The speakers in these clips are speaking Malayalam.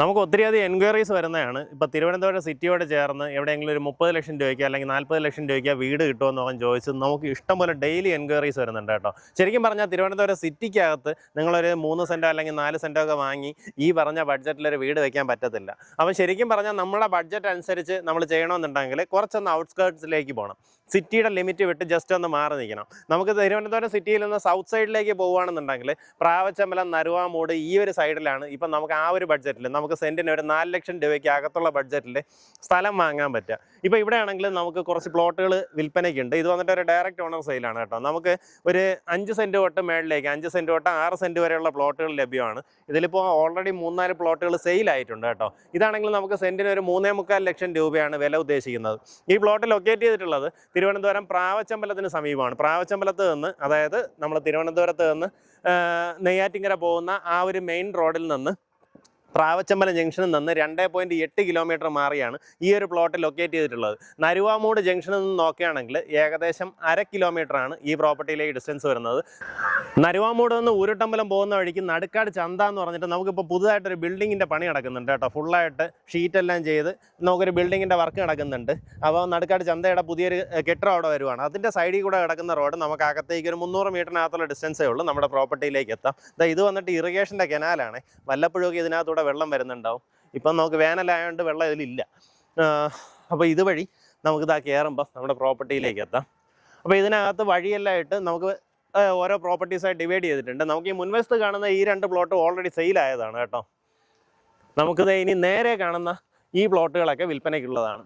നമുക്ക് ഒത്തിരിയധികം എൻക്വയറീസ് വരുന്നതാണ്. ഇപ്പോൾ തിരുവനന്തപുരം സിറ്റിയോട് ചേർന്ന് എവിടെയെങ്കിലും ഒരു മുപ്പത് ലക്ഷം രൂപയ്ക്ക് അല്ലെങ്കിൽ നാൽപ്പത് ലക്ഷം രൂപയ്ക്ക് വീട് കിട്ടുമെന്ന് അവൻ ചോദിച്ചു നമുക്ക് ഇഷ്ടംപോലെ ഡെയിലി എൻക്വയറീസ് വരുന്നുണ്ട് കേട്ടോ. ശരിക്കും പറഞ്ഞാൽ തിരുവനന്തപുരം സിറ്റിക്കകത്ത് നിങ്ങളൊരു മൂന്ന് സെന്റോ അല്ലെങ്കിൽ നാല് സെന്റോ ഒക്കെ വാങ്ങി ഈ പറഞ്ഞ ബഡ്ജറ്റിൽ ഒരു വീട് വെക്കാൻ പറ്റത്തില്ല. അപ്പം ശരിക്കും പറഞ്ഞാൽ നമ്മുടെ ബഡ്ജറ്റ് അനുസരിച്ച് നമ്മൾ ചെയ്യണമെന്നുണ്ടെങ്കിൽ കുറച്ചൊന്ന് ഔട്ട്സ്കേർട്സിലേക്ക് പോകണം. സിറ്റിയുടെ ലിമിറ്റ് വിട്ട് ജസ്റ്റ് ഒന്ന് മാറി നിൽക്കണം. നമുക്ക് തിരുവനന്തപുരം സിറ്റിയിൽ നിന്ന് സൗത്ത് സൈഡിലേക്ക് പോകുകയാണെന്നുണ്ടെങ്കിൽ പ്രാവച്ചമ്പലം നരുവാമൂട് ഈ ഒരു സൈഡിലാണ് ഇപ്പം നമുക്ക് ആ ഒരു ബഡ്ജറ്റിൽ നമുക്ക് സെന്റിന് ഒരു നാല് ലക്ഷം രൂപയ്ക്ക് അകത്തുള്ള ബഡ്ജറ്റിൽ സ്ഥലം വാങ്ങാൻ പറ്റുക. ഇപ്പോൾ ഇവിടെ ആണെങ്കിൽ നമുക്ക് കുറച്ച് പ്ലോട്ടുകൾ വിൽപ്പനയ്ക്കുണ്ട്. ഇത് വന്നിട്ട് ഒരു ഡയറക്റ്റ് ഓണർ സെയിലാണ് കേട്ടോ. നമുക്ക് ഒരു അഞ്ച് സെന്റ് തൊട്ട് മേളിലേക്ക് അഞ്ച് സെന്റ് തൊട്ട് ആറ് സെന്റ് വരെയുള്ള പ്ലോട്ടുകൾ ലഭ്യമാണ്. ഇതിലിപ്പോൾ ഓൾറെഡി മൂന്നാൽ പ്ലോട്ടുകൾ സെയിലായിട്ടുണ്ട് കേട്ടോ. ഇതാണെങ്കിൽ നമുക്ക് സെന്റിന് ഒരു മൂന്നേ മുക്കാൽ ലക്ഷം രൂപയാണ് വില ഉദ്ദേശിക്കുന്നത്. ഈ പ്ലോട്ട് ലൊക്കേറ്റ് ചെയ്തിട്ടുള്ളത് തിരുവനന്തപുരം പ്രാവച്ചമ്പലത്തിന് സമീപമാണ്. പ്രാവച്ചമ്പലത്ത് നിന്ന് അതായത് നമ്മൾ തിരുവനന്തപുരത്ത് നിന്ന് നെയ്യാറ്റിങ്കര പോകുന്ന ആ ഒരു മെയിൻ റോഡിൽ നിന്ന് പ്രാവച്ചമ്പലം ജംഗ്ഷനിൽ നിന്ന് രണ്ട് പോയിന്റ് എട്ട് കിലോമീറ്റർ മാറിയാണ് ഈ ഒരു പ്ലോട്ട് ലൊക്കേറ്റ് ചെയ്തിട്ടുള്ളത്. നരുവാമൂട് ജംഗ്ഷനിൽ നിന്ന് നോക്കുകയാണെങ്കിൽ ഏകദേശം അര കിലോമീറ്ററാണ് ഈ പ്രോപ്പർട്ടിയിലേക്ക് ഡിസ്റ്റൻസ് വരുന്നത്. നരുവാമൂട് നിന്ന് ഊരുട്ടമ്പലം പോകുന്ന വഴിക്ക് നടുക്കാട് ചന്ത എന്ന് പറഞ്ഞിട്ട് നമുക്കിപ്പോൾ പുതുതായിട്ടൊരു ബിൽഡിങ്ങിന്റെ പണി നടക്കുന്നുണ്ട് കേട്ടോ. ഫുള്ളായിട്ട് ഷീറ്റ് എല്ലാം ചെയ്ത് നമുക്കൊരു ബിൽഡിങ്ങിന്റെ വർക്ക് നടക്കുന്നുണ്ട്. അപ്പോൾ നടുക്കാട് ചന്തയുടെ പുതിയൊരു കെട്ടിടം അവിടെ വരുവാണ്. അതിന്റെ സൈഡിൽ കൂടെ കിടക്കുന്ന റോഡ് നമുക്ക് അകത്തേക്ക് ഒരു മുന്നൂറ് മീറ്ററിനകത്തുള്ള ഡിസ്റ്റൻസേ ഉള്ളൂ. നമ്മുടെ പ്രോപ്പർട്ടിയിലേക്ക് എത്താം. ഇത് വന്നിട്ട് ഇറിഗേഷന്റെ കനാലാണ് വല്ലപ്പോഴൊക്കെ ഇതിനകത്തൂടെ വെള്ളം വരുന്നുണ്ടാവും. ഇപ്പം നമുക്ക് വേനലായതുകൊണ്ട് വെള്ളം ഇതിലില്ല. അപ്പോൾ ഇതുവഴി നമുക്ക് ഇതാ കയറുമ്പോൾ നമ്മുടെ പ്രോപ്പർട്ടിയിലേക്ക് എത്താം. അപ്പോൾ ഇതിനകത്ത് വഴിയെല്ലാം ആയിട്ട് നമുക്ക് ഓരോ പ്രോപ്പർട്ടീസായി ഡിവൈഡ് ചെയ്തിട്ടുണ്ട്. നമുക്ക് ഈ മുൻവശത്ത് കാണുന്ന ഈ രണ്ട് പ്ലോട്ട് ഓൾറെഡി സെയിലായതാണ് കേട്ടോ. നമുക്കിത് ഇനി നേരെ കാണുന്ന ഈ പ്ലോട്ടുകളൊക്കെ വിൽപ്പനയ്ക്കുള്ളതാണ്.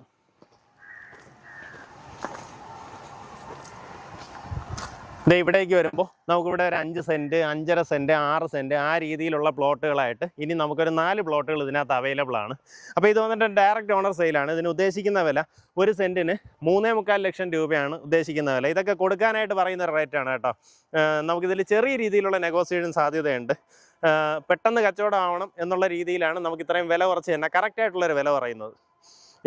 ദേ ഇവിടേക്ക് വരുമ്പോൾ നമുക്കിവിടെ ഒരു അഞ്ച് സെന്റ് അഞ്ചര സെന്റ് ആറ് സെന്റ് ആ രീതിയിലുള്ള പ്ലോട്ടുകളായിട്ട് ഇനി നമുക്കൊരു നാല് പ്ലോട്ടുകൾ ഇതിനകത്ത് അവൈലബിൾ ആണ്. അപ്പോൾ ഇത് വന്നിട്ട് ഡയറക്റ്റ് ഓണർ സെയിലാണ് ഇതിന് ഉദ്ദേശിക്കുന്ന വില ഒരു സെന്റിന് മൂന്നേ മുക്കാൽ ലക്ഷം രൂപയാണ് ഉദ്ദേശിക്കുന്ന വില. ഇതൊക്കെ കൊടുക്കാനായിട്ട് പറയുന്ന റേറ്റാണ് കേട്ടോ. നമുക്കിതിൽ ചെറിയ രീതിയിലുള്ള നെഗോസിയേഷൻ സാധ്യതയുണ്ട്. പെട്ടെന്ന് കച്ചവടം ആവണം എന്നുള്ള രീതിയിലാണ് നമുക്ക് ഇത്രയും വില കുറച്ച് തന്നെ കറക്റ്റായിട്ടുള്ളൊരു വില പറയുന്നത്.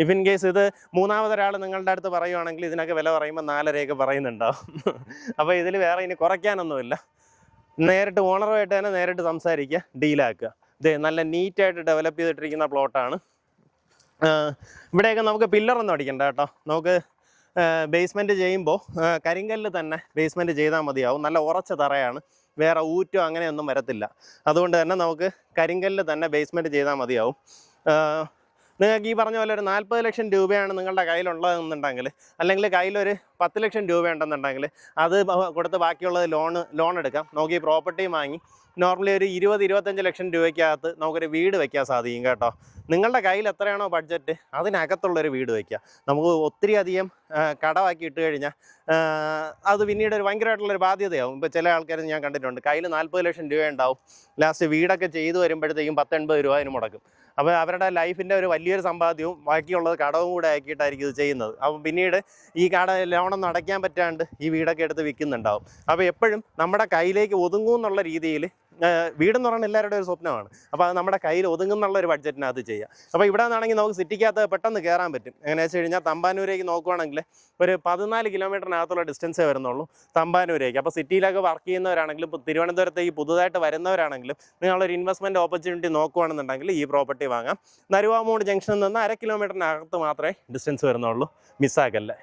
ഇഫ് ഇൻ കേസ് ഇത് മൂന്നാമതൊരാൾ നിങ്ങളുടെ അടുത്ത് പറയുവാണെങ്കിൽ ഇതിനൊക്കെ വില പറയുമ്പോൾ നാലരയൊക്കെ പറയുന്നുണ്ടാവും. അപ്പോൾ ഇതിൽ വേറെ ഇനി കുറയ്ക്കാനൊന്നുമില്ല. നേരിട്ട് ഓണറുമായിട്ട് തന്നെ നേരിട്ട് സംസാരിക്കുക ഡീലാക്കുക ഇത് നല്ല നീറ്റായിട്ട് ഡെവലപ്പ് ചെയ്തിട്ടിരിക്കുന്ന പ്ലോട്ടാണ് ഇവിടെയൊക്കെ നമുക്ക് പില്ലറൊന്നും അടിക്കണ്ട കേട്ടോ. നമുക്ക് ബേസ്മെന്റ് ചെയ്യുമ്പോൾ കരിങ്കല്ല് തന്നെ ബേസ്മെന്റ് ചെയ്താൽ മതിയാവും. നല്ല ഉറച്ച തറയാണ്. വേറെ ഊറ്റോ അങ്ങനെയൊന്നും വരത്തില്ല. അതുകൊണ്ട് തന്നെ നമുക്ക് കരിങ്കല്ല് തന്നെ ബേസ്മെന്റ് ചെയ്താൽ മതിയാവും. നിങ്ങൾക്ക് ഈ പറഞ്ഞ പോലെ ഒരു നാൽപ്പത് ലക്ഷം രൂപയാണ് നിങ്ങളുടെ കയ്യിലുള്ളതെന്നുണ്ടെങ്കിൽ അല്ലെങ്കിൽ കയ്യിലൊരു പത്ത് ലക്ഷം രൂപയുണ്ടെന്നുണ്ടെങ്കിൽ അത് കൊടുത്ത് ബാക്കിയുള്ളത് ലോൺ ലോൺ എടുക്കാം. നമുക്ക് ഈ പ്രോപ്പർട്ടി വാങ്ങി നോർമലി ഒരു ഇരുപത് ഇരുപത്തഞ്ച് ലക്ഷം രൂപയ്ക്കകത്ത് നമുക്കൊരു വീട് വയ്ക്കാൻ സാധിക്കും കേട്ടോ. നിങ്ങളുടെ കയ്യിൽ എത്രയാണോ ബഡ്ജറ്റ് അതിനകത്തുള്ളൊരു വീട് വയ്ക്കുക നമുക്ക് ഒത്തിരി അധികം കടമാക്കി ഇട്ട് കഴിഞ്ഞാൽ അത് പിന്നീട് ഒരു ഭയങ്കരമായിട്ടുള്ളൊരു ബാധ്യതയാവും. ഇപ്പോൾ ചില ആൾക്കാർ ഞാൻ കണ്ടിട്ടുണ്ട് കയ്യിൽ നാൽപ്പത് ലക്ഷം രൂപ ഉണ്ടാവും. ലാസ്റ്റ് വീടൊക്കെ ചെയ്തു വരുമ്പോഴത്തേക്കും പത്തൊൻപത് രൂപ അതിന് മുടക്കും. അപ്പോൾ അവരുടെ ലൈഫിന്റെ ഒരു വലിയൊരു സമ്പാദ്യവും ബാക്കിയുള്ളത് കടവും കൂടെ ആക്കിയിട്ടായിരിക്കും ഇത് ചെയ്യുന്നത്. അപ്പം പിന്നീട് ഈ കട ലോണൊന്നും അടയ്ക്കാൻ പറ്റാണ്ട് ഈ വീടൊക്കെ എടുത്ത് വിൽക്കുന്നുണ്ടാവും. അപ്പോൾ എപ്പോഴും നമ്മുടെ കയ്യിലേക്ക് ഒതുങ്ങും എന്നുള്ള രീതിയിൽ വീടെന്ന് പറയുന്നത് എല്ലാവരുടെ ഒരു സ്വപ്നമാണ്. അപ്പോൾ അത് നമ്മുടെ കയ്യിൽ ഒതുങ്ങുന്നുള്ള ഒരു ബഡ്ജറ്റിനകത്ത് ചെയ്യുക. അപ്പോൾ ഇവിടെ നിന്നാണെങ്കിൽ നമുക്ക് സിറ്റിക്കകത്ത് പെട്ടെന്ന് കയറാൻ പറ്റും. എങ്ങനെയാണെന്ന് വെച്ച് കഴിഞ്ഞാൽ തമ്പാനൂരേക്ക് നോക്കുവാണെങ്കിൽ ഒരു പതിനാല് കിലോമീറ്ററിനകത്തുള്ള ഡിസ്റ്റൻസേ വരുന്നുള്ളൂ തമ്പാനൂരേക്ക്. അപ്പോൾ സിറ്റിയിലൊക്കെ വർക്ക് ചെയ്യുന്നവരാണെങ്കിലും തിരുവനന്തപുരത്തേക്ക് പുതുതായിട്ട് വരുന്നവരാണെങ്കിലും നിങ്ങളൊരു ഇൻവെസ്റ്റ്മെന്റ് ഓപ്പർച്യൂണിറ്റി നോക്കുകയാണെന്നുണ്ടെങ്കിൽ ഈ പ്രോപ്പർട്ടി വാങ്ങാം. നരുവാമൂട് ജംഗ്ഷനിൽ നിന്ന് അര കിലോമീറ്ററിനകത്ത് മാത്രമേ ഡിസ്റ്റൻസ് വരുന്നുള്ളൂ. മിസ്സാക്കല്ലേ